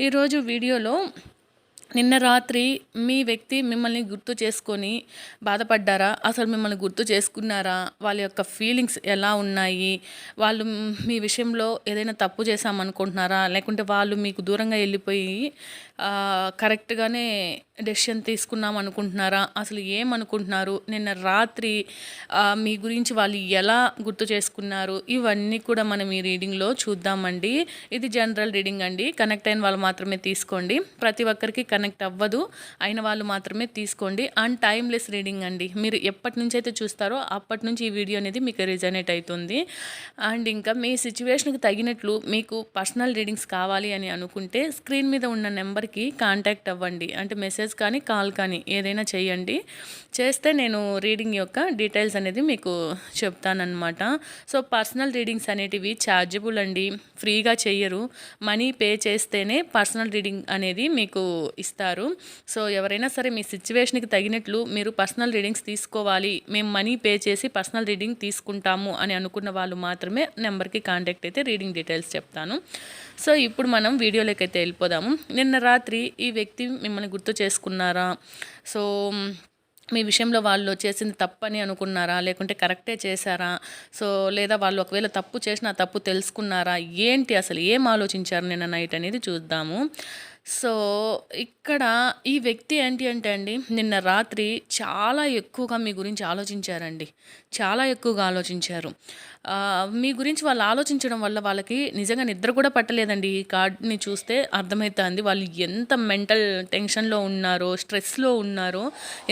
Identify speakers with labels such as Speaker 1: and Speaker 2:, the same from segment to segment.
Speaker 1: ఈరోజు వీడియోలో నిన్న రాత్రి మీ వ్యక్తి మిమ్మల్ని గుర్తు చేసుకొని బాధపడ్డారా? అసలు మిమ్మల్ని గుర్తు చేసుకున్నారా? వాళ్ళ యొక్క ఫీలింగ్స్ ఎలా ఉన్నాయి? వాళ్ళు మీ విషయంలో ఏదైనా తప్పు చేశామనుకుంటున్నారా? లేకుంటే వాళ్ళు మీకు దూరంగా వెళ్ళిపోయి కరెక్ట్గానే డెసిషన్ తీసుకున్నాం అనుకుంటున్నారా అసలు ఏమనుకుంటున్నారు? నిన్న రాత్రి మీ గురించి వాళ్ళు ఎలా గుర్తు చేసుకున్నారు? ఇవన్నీ కూడా మనం ఈ రీడింగ్లో చూద్దామండి. ఇది జనరల్ రీడింగ్ అండి. కనెక్ట్ అయిన వాళ్ళు మాత్రమే తీసుకోండి. ప్రతి ఒక్కరికి కనెక్ట్ అవ్వదు. అయిన వాళ్ళు మాత్రమే తీసుకోండి. అండ్ టైమ్లెస్ రీడింగ్ అండి. మీరు ఎప్పటి నుంచి అయితే చూస్తారో అప్పటి నుంచి ఈ వీడియో అనేది మీకు రిజనేట్ అవుతుంది అండ్ ఇంకా మీ సిచ్యువేషన్కి తగినట్లు మీకు పర్సనల్ రీడింగ్స్ కావాలి అని అనుకుంటే స్క్రీన్ మీద ఉన్న నెంబర్కి కాంటాక్ట్ అవ్వండి. అంటే మెసేజ్ కానీ కాల్ కానీ ఏదైనా చేయండి. చేస్తే నేను రీడింగ్ యొక్క డీటెయిల్స్ అనేది మీకు చెప్తానమాట సో పర్సనల్ రీడింగ్స్ అనేటివి ఛార్జబుల్ అండి. ఫ్రీగా చెయ్యరు మనీ పే చేస్తేనే పర్సనల్ రీడింగ్ అనేది మీకు ఇస్తారు. సో ఎవరైనా సరే మీ సిచ్యువేషన్కి తగినట్లు మీరు పర్సనల్ రీడింగ్స్ తీసుకోవాలి. మేము మనీ పే చేసి పర్సనల్ రీడింగ్ తీసుకుంటాము అని అనుకున్న వాళ్ళు మాత్రమే నెంబర్కి కాంటాక్ట్ అయితే రీడింగ్ డీటెయిల్స్ చెప్తాను. సో ఇప్పుడు మనం వీడియోలోకి అయితే వెళ్ళిపోదాము. నిన్న రాత్రి ఈ వ్యక్తి మిమ్మల్ని గుర్తు చేసుకున్నారా? సో మీ విషయంలో వాళ్ళు చేసింది తప్పని అనుకున్నారా? లేకుంటే కరెక్టే చేశారా? సో లేదా వాళ్ళు ఒకవేళ తప్పు చేసినా తప్పు తెలుసుకున్నారా? ఏంటి అసలు ఏం ఆలోచించారు నిన్న నైట్ అనేది చూద్దాము. సో ఇక్కడ ఈ వ్యక్తి ఏంటి అంటే అండి నిన్న రాత్రి చాలా ఎక్కువగా మీ గురించి ఆలోచించారండి. చాలా ఎక్కువగా ఆలోచించారు. మీ గురించి వాళ్ళు ఆలోచించడం వల్ల వాళ్ళకి నిజంగా నిద్ర కూడా పట్టలేదండి. ఈ కార్డ్ని చూస్తే అర్థమవుతుంది వాళ్ళు ఎంత మెంటల్ టెన్షన్లో ఉన్నారో స్ట్రెస్లో ఉన్నారో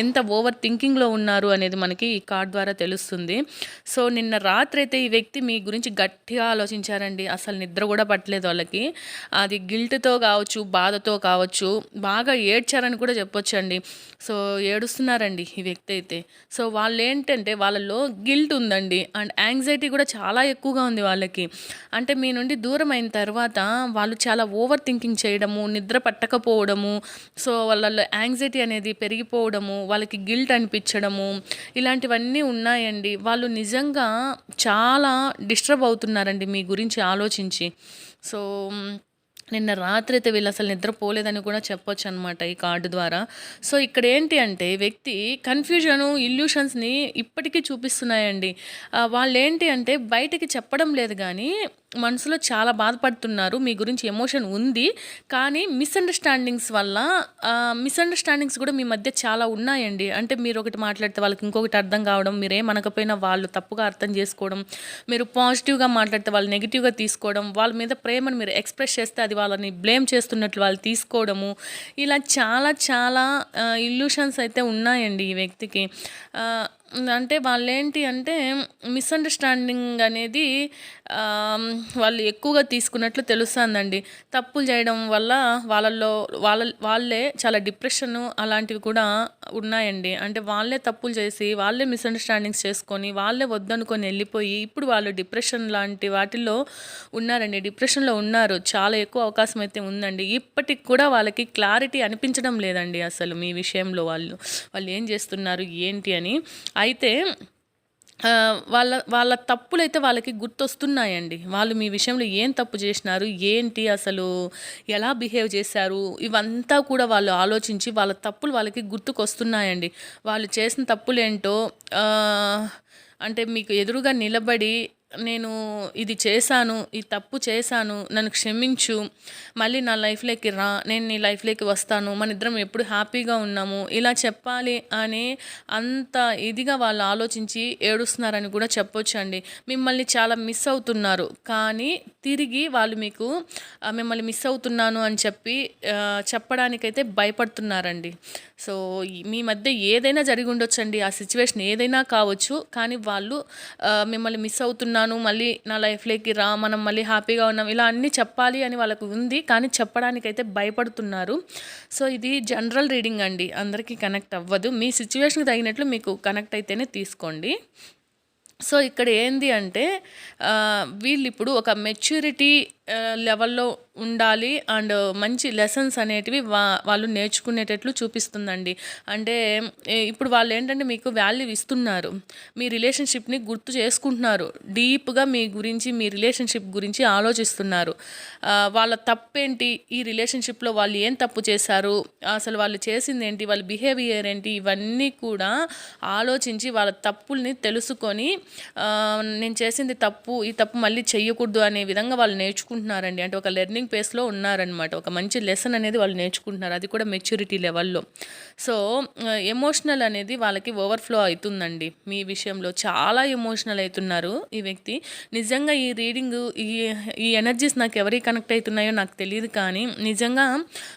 Speaker 1: ఎంత ఓవర్ థింకింగ్లో ఉన్నారు అనేది మనకి ఈ కార్డ్ ద్వారా తెలుస్తుంది. సో నిన్న రాత్రి అయితే ఈ వ్యక్తి మీ గురించి గట్టిగా ఆలోచించారండి. అసలు నిద్ర కూడా పట్టలేదు వాళ్ళకి. అది గిల్ట్తో కావచ్చు బాధతో కావచ్చు బాగా ఏడ్చారని కూడా చెప్పొచ్చండి. సో ఏడుస్తున్నారండి ఈ వ్యక్తి అయితే. సో వాళ్ళు ఏంటంటే వాళ్ళలో గిల్ట్ ఉందండి. అండ్ యాంగ్జైటీ కూడా చాలా ఎక్కువగా ఉంది వాళ్ళకి. అంటే మీ నుండి దూరం అయిన తర్వాత వాళ్ళు చాలా ఓవర్ థింకింగ్ చేయడము నిద్ర పట్టకపోవడము సో వాళ్ళలో యాంగ్జైటీ అనేది పెరిగిపోవడము వాళ్ళకి గిల్ట్ అనిపించడము ఇలాంటివన్నీ ఉన్నాయండి. వాళ్ళు నిజంగా చాలా డిస్టర్బ్ అవుతున్నారండి మీ గురించి ఆలోచించి. సో నిన్న రాత్రి అయితే వీళ్ళు అసలు నిద్రపోలేదని కూడా చెప్పొచ్చు అనమాట ఈ కార్డు ద్వారా. సో ఇక్కడ ఏంటి అంటే వ్యక్తి కన్ఫ్యూజను ఇల్యూషన్స్ని ఇప్పటికీ చూపిస్తున్నాయండి. వాళ్ళు ఏంటి అంటే బయటికి చెప్పడం లేదు కానీ మనసులో చాలా బాధపడుతున్నారు. మీ గురించి ఎమోషన్ ఉంది. కానీ మిస్అండర్స్టాండింగ్స్ వల్ల మిస్అండర్స్టాండింగ్స్ కూడా మీ మధ్య చాలా ఉన్నాయండి. అంటే మీరు ఒకటి మాట్లాడితే వాళ్ళకి ఇంకొకటి అర్థం కావడం మీరేమనకపోయినా వాళ్ళు తప్పుగా అర్థం చేసుకోవడం మీరు పాజిటివ్గా మాట్లాడితే వాళ్ళు నెగిటివ్గా తీసుకోవడం వాళ్ళ మీద ప్రేమను మీరు ఎక్స్ప్రెస్ చేస్తే అది వాళ్ళని బ్లేమ్ చేస్తున్నట్లు వాళ్ళు తీసుకోవడము. ఇలా చాలా చాలా ఇల్యూషన్స్ అయితే ఉన్నాయండి ఈ వ్యక్తికి. అంటే వాళ్ళేంటి అంటే మిస్అండర్స్టాండింగ్ అనేది వాళ్ళు ఎక్కువగా తీసుకున్నట్లు తెలుస్తుందండి. తప్పులు చేయడం వల్ల వాళ్ళల్లో వాళ్ళ వాళ్ళే చాలా డిప్రెషన్ అలాంటివి కూడా ఉన్నాయండి. అంటే వాళ్ళే తప్పులు చేసి వాళ్ళే మిస్అండర్స్టాండింగ్స్ చేసుకొని వాళ్ళే వద్దనుకొని వెళ్ళిపోయి ఇప్పుడు వాళ్ళు డిప్రెషన్ లాంటి వాటిల్లో ఉన్నారండి. డిప్రెషన్లో ఉన్నారు. చాలా ఎక్కువ అవకాశం అయితే ఉందండి. ఇప్పటికి కూడా వాళ్ళకి క్లారిటీ అనిపించడం లేదండి అసలు మీ విషయంలో వాళ్ళు. వాళ్ళు ఏం చేస్తున్నారు ఏంటి అని. అయితే వాళ్ళ వాళ్ళ తప్పులైతే వాళ్ళకి గుర్తొస్తున్నాయండి. వాళ్ళు మీ విషయంలో ఏం తప్పు చేసినారు? ఏంటి అసలు? ఎలా బిహేవ్ చేశారు? ఇవంతా కూడా వాళ్ళు ఆలోచించి వాళ్ళ తప్పులు వాళ్ళకి గుర్తుకొస్తున్నాయండి. వాళ్ళు చేసిన తప్పులేంటో అంటే మీకు ఎదురుగా నిలబడి నేను ఇది చేశాను ఈ తప్పు చేశాను నన్ను క్షమించు మళ్ళీ నా లైఫ్లోకి రా నేను నీ లైఫ్లోకి వస్తాను మన ఇద్దరం ఎప్పుడు హ్యాపీగా ఉన్నాము ఇలా చెప్పాలి అని అంత ఇదిగా వాళ్ళు ఆలోచించి ఏడుస్తున్నారని కూడా చెప్పొచ్చండి. మిమ్మల్ని చాలా మిస్ అవుతున్నారు. కానీ తిరిగి వాళ్ళు మీకు మిమ్మల్ని మిస్ అవుతున్నాను అని చెప్పి చెప్పడానికైతే భయపడుతున్నారండి. సో మీ మధ్య ఏదైనా జరిగి ఉండొచ్చండి. ఆ సిచ్యువేషన్ ఏదైనా కావచ్చు. కానీ వాళ్ళు మిమ్మల్ని మిస్ అవుతున్నారు ఉన్నాను మళ్ళీ నా లైఫ్లోకి రా మనం మళ్ళీ హ్యాపీగా ఉన్నాం ఇలా అన్నీ చెప్పాలి అని వాళ్ళకు ఉంది కానీ చెప్పడానికైతే భయపడుతున్నారు. సో ఇది జనరల్ రీడింగ్ అండి అందరికీ కనెక్ట్ అవ్వదు. మీ సిచ్యువేషన్కి తగినట్లు మీకు కనెక్ట్ అయితేనే తీసుకోండి. సో ఇక్కడ ఏంది అంటే వీళ్ళు ఇప్పుడు ఒక మెచ్యూరిటీ లెవెల్లో ఉండాలి అండ్ మంచి లెసన్స్ అనేటివి వా వాళ్ళు నేర్చుకునేటట్లు చూపిస్తుందండి. అంటే ఇప్పుడు వాళ్ళు ఏంటంటే మీకు వాల్యూ ఇస్తున్నారు. మీ రిలేషన్షిప్ని గుర్తు చేసుకుంటున్నారు. డీప్గా మీ గురించి మీ రిలేషన్షిప్ గురించి ఆలోచిస్తున్నారు. వాళ్ళ తప్పేంటి? ఈ రిలేషన్షిప్లో వాళ్ళు ఏం తప్పు చేశారు? అసలు వాళ్ళు చేసింది ఏంటి వాళ్ళ బిహేవియర్ ఏంటి? ఇవన్నీ కూడా ఆలోచించి వాళ్ళ తప్పుల్ని తెలుసుకొని నేను చేసింది తప్పు ఈ తప్పు మళ్ళీ చెయ్యకూడదు అనే విధంగా వాళ్ళు నేర్చుకుంటున్నారండి. అంటే ఒక లెర్నింగ్ పేస్లో ఉన్నారనమాట ఒక మంచి లెసన్ అనేది వాళ్ళు నేర్చుకుంటున్నారు. అది కూడా మెచ్యూరిటీ లెవెల్లో. సో ఎమోషనల్ అనేది వాళ్ళకి ఓవర్ఫ్లో అవుతుందండి. మీ విషయంలో చాలా ఎమోషనల్ అవుతున్నారు ఈ వ్యక్తి. నిజంగా ఈ రీడింగ్ ఈ ఈ ఎనర్జీస్ నాకు ఎవరికి కనెక్ట్ అవుతున్నాయో నాకు తెలియదు కానీ నిజంగా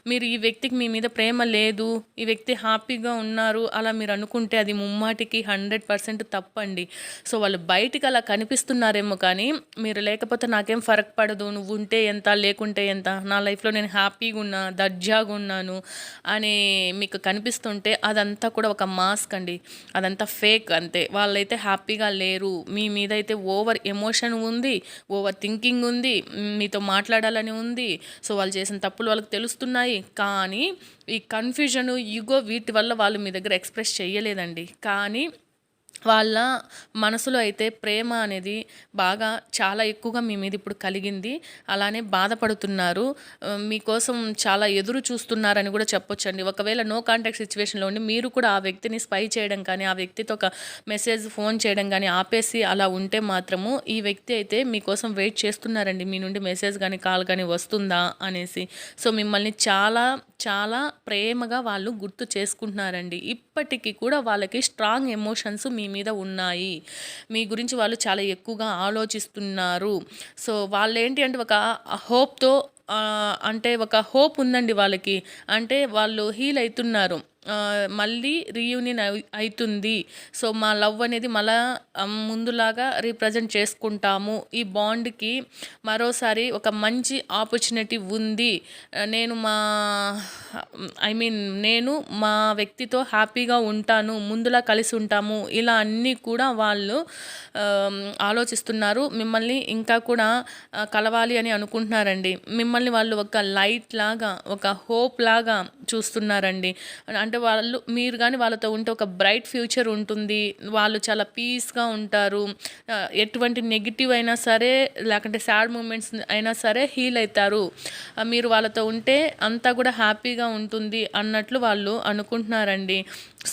Speaker 1: మీరు ఈ వ్యక్తికి మీ మీద ప్రేమ లేదు ఈ వ్యక్తి హ్యాపీగా ఉన్నారు అలా మీరు అనుకుంటే అది ముమ్మాటికి హండ్రెడ్ పర్సెంట్ తప్పండి. సో వాళ్ళు బయటికి అలా కనిపిస్తున్నారేమో కానీ మీరు లేకపోతే నాకేం ఫరక్ పడదు నువ్వు ఉంటే ఎంత లేకుంటే ఎంత? నా లైఫ్లో నేను హ్యాపీగా ఉన్నా దర్జాగా ఉన్నాను అని మీకు కనిపిస్తుంటే అదంతా కూడా ఒక మాస్క్ అండి. అదంతా ఫేక్ అంతే. వాళ్ళైతే హ్యాపీగా లేరు. మీ మీద అయితే ఓవర్ ఎమోషన్ ఉంది ఓవర్ థింకింగ్ ఉంది మీతో మాట్లాడాలని ఉంది. సో వాళ్ళు చేసిన తప్పులు వాళ్ళకి తెలుస్తున్నాయి. కానీ ఈ కన్ఫ్యూజన్ ఈగో వీటి వల్ల వాళ్ళు మీ దగ్గర ఎక్స్ప్రెస్ చేయలేదండి. కానీ వాళ్ళ మనసులో అయితే ప్రేమ అనేది బాగా చాలా ఎక్కువగా మీ మీద ఇప్పుడు కలిగింది. అలానే బాధపడుతున్నారు. మీకోసం చాలా ఎదురు చూస్తున్నారని కూడా చెప్పొచ్చండి. ఒకవేళ నో కాంటాక్ట్ సిచ్యువేషన్లో ఉండి మీరు కూడా ఆ వ్యక్తిని స్పై చేయడం కానీ ఆ వ్యక్తితో ఒక మెసేజ్ ఫోన్ చేయడం కానీ ఆపేసి అలా ఉంటే మాత్రము ఈ వ్యక్తి అయితే మీకోసం వెయిట్ చేస్తున్నారండి. మీ నుండి మెసేజ్ కానీ కాల్ కానీ వస్తుందా అనేసి. సో మిమ్మల్ని చాలా చాలా ప్రేమగా వాళ్ళు గుర్తు చేసుకుంటున్నారండి. ఇప్పటికీ కూడా వాళ్ళకి స్ట్రాంగ్ ఎమోషన్స్ మీ మీద ఉన్నాయి. మీ గురించి వాళ్ళు చాలా ఎక్కువగా ఆలోచిస్తున్నారు. సో వాళ్ళు ఏంటి అంటే ఒక హోప్తో అంటే ఒక హోప్ ఉందండి వాళ్ళకి. అంటే వాళ్ళు హీల్ అవుతున్నారు. మళ్ళీ రీయూనియన్ అవుతుంది సో మా లవ్ అనేది మళ్ళా ముందులాగా రీప్రజెంట్ చేసుకుంటాము. ఈ బాండ్కి మరోసారి ఒక మంచి ఆపర్చునిటీ ఉంది. నేను మా ఐ మీన్ నేను మా వ్యక్తితో హ్యాపీగా ఉంటాను ముందులా కలిసి ఉంటాము. ఇలా అన్నీ కూడా వాళ్ళు ఆలోచిస్తున్నారు. మిమ్మల్ని ఇంకా కూడా కలవాలి అని అనుకుంటున్నారండి. మిమ్మల్ని వాళ్ళు ఒక లైట్ లాగా ఒక హోప్ లాగా చూస్తున్నారండి. అంటే వాళ్ళు మీరు కానీ వాళ్ళతో ఉంటే ఒక బ్రైట్ ఫ్యూచర్ ఉంటుంది. వాళ్ళు చాలా పీస్గా ఉంటారు. ఎటువంటి నెగిటివ్ అయినా సరే లేకుంటే సాడ్ మూమెంట్స్ అయినా సరే హీల్ అవుతారు మీరు వాళ్ళతో ఉంటే అంతా కూడా హ్యాపీగా ఉంటుంది అన్నట్లు వాళ్ళు అనుకుంటున్నారండి.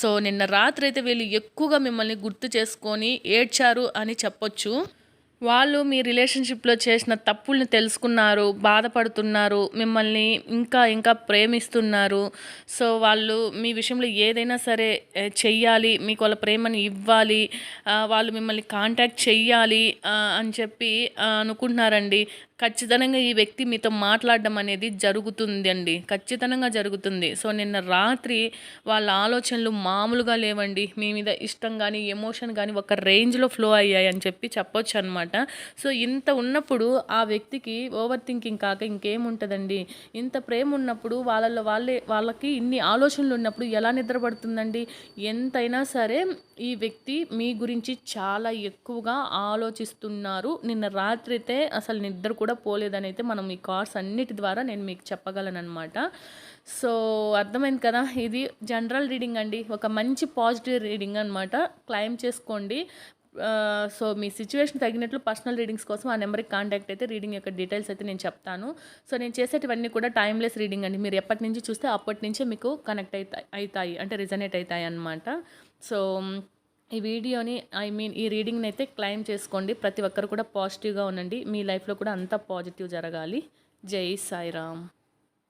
Speaker 1: సో నిన్న రాత్రి అయితే వీళ్ళు ఎక్కువగా మిమ్మల్ని గుర్తు చేసుకొని ఏడ్చారు అని చెప్పొచ్చు. వాళ్ళు మీ రిలేషన్షిప్లో చేసిన తప్పుల్ని తెలుసుకున్నారు బాధపడుతున్నారు మిమ్మల్ని ఇంకా ఇంకా ప్రేమిస్తున్నారు. సో వాళ్ళు మీ విషయంలో ఏదైనా సరే చెయ్యాలి మీకు వాళ్ళ ప్రేమని ఇవ్వాలి వాళ్ళు మిమ్మల్ని కాంటాక్ట్ చెయ్యాలి అని చెప్పి అనుకుంటున్నారండి. ఖచ్చితంగా ఈ వ్యక్తి మీతో మాట్లాడడం అనేది జరుగుతుంది అండి ఖచ్చితంగా జరుగుతుంది. సో నిన్న రాత్రి వాళ్ళ ఆలోచనలు మామూలుగా లేవండి. మీ మీద ఇష్టం కానీ ఎమోషన్ కానీ ఒక రేంజ్లో ఫ్లో అయ్యాయి అని చెప్పి చెప్పొచ్చు అనమాట సో ఇంత ఉన్నప్పుడు ఆ వ్యక్తికి ఓవర్ థింకింగ్ కాక ఇంకేముంటుందండి? ఇంత ప్రేమ ఉన్నప్పుడు వాళ్ళలో వాళ్ళే వాళ్ళకి ఇన్ని ఆలోచనలు ఉన్నప్పుడు ఎలా నిద్రపడుతుందండి ఎంతైనా సరే ఈ వ్యక్తి మీ గురించి చాలా ఎక్కువగా ఆలోచిస్తున్నారు. నిన్న రాత్రి అయితే అసలు నిద్ర కూడా పోలేదని అయితే మనం ఈ కార్స్ అన్నిటి ద్వారా నేను మీకు చెప్పగలను అనమాట సో అర్థమైంది కదా? ఇది జనరల్ రీడింగ్ అండి. ఒక మంచి పాజిటివ్ రీడింగ్ అనమాట క్లైమ్ చేసుకోండి. సో మీ సిచ్యువేషన్ తగినట్లు పర్సనల్ రీడింగ్స్ కోసం ఆ నెంబర్కి కాంటాక్ట్ అయితే రీడింగ్ యొక్క డీటెయిల్స్ అయితే నేను చెప్తాను. సో నేను చేసేటివన్నీ కూడా టైమ్లెస్ రీడింగ్ అండి. మీరు ఎప్పటి నుంచి చూస్తే అప్పటి నుంచే మీకు కనెక్ట్ అవుతాయి అవుతాయి అంటే రిజనేట్ అవుతాయి అన్నమాట. సో ఈ వీడియోని ఐ మీన్ ఈ రీడింగ్ని అయితే క్లైమ్ చేసుకోండి. ప్రతి ఒక్కరు కూడా పాజిటివ్గా ఉండండి. మీ లైఫ్లో కూడా అంతా పాజిటివ్ జరగాలి. జై సాయిరామ్.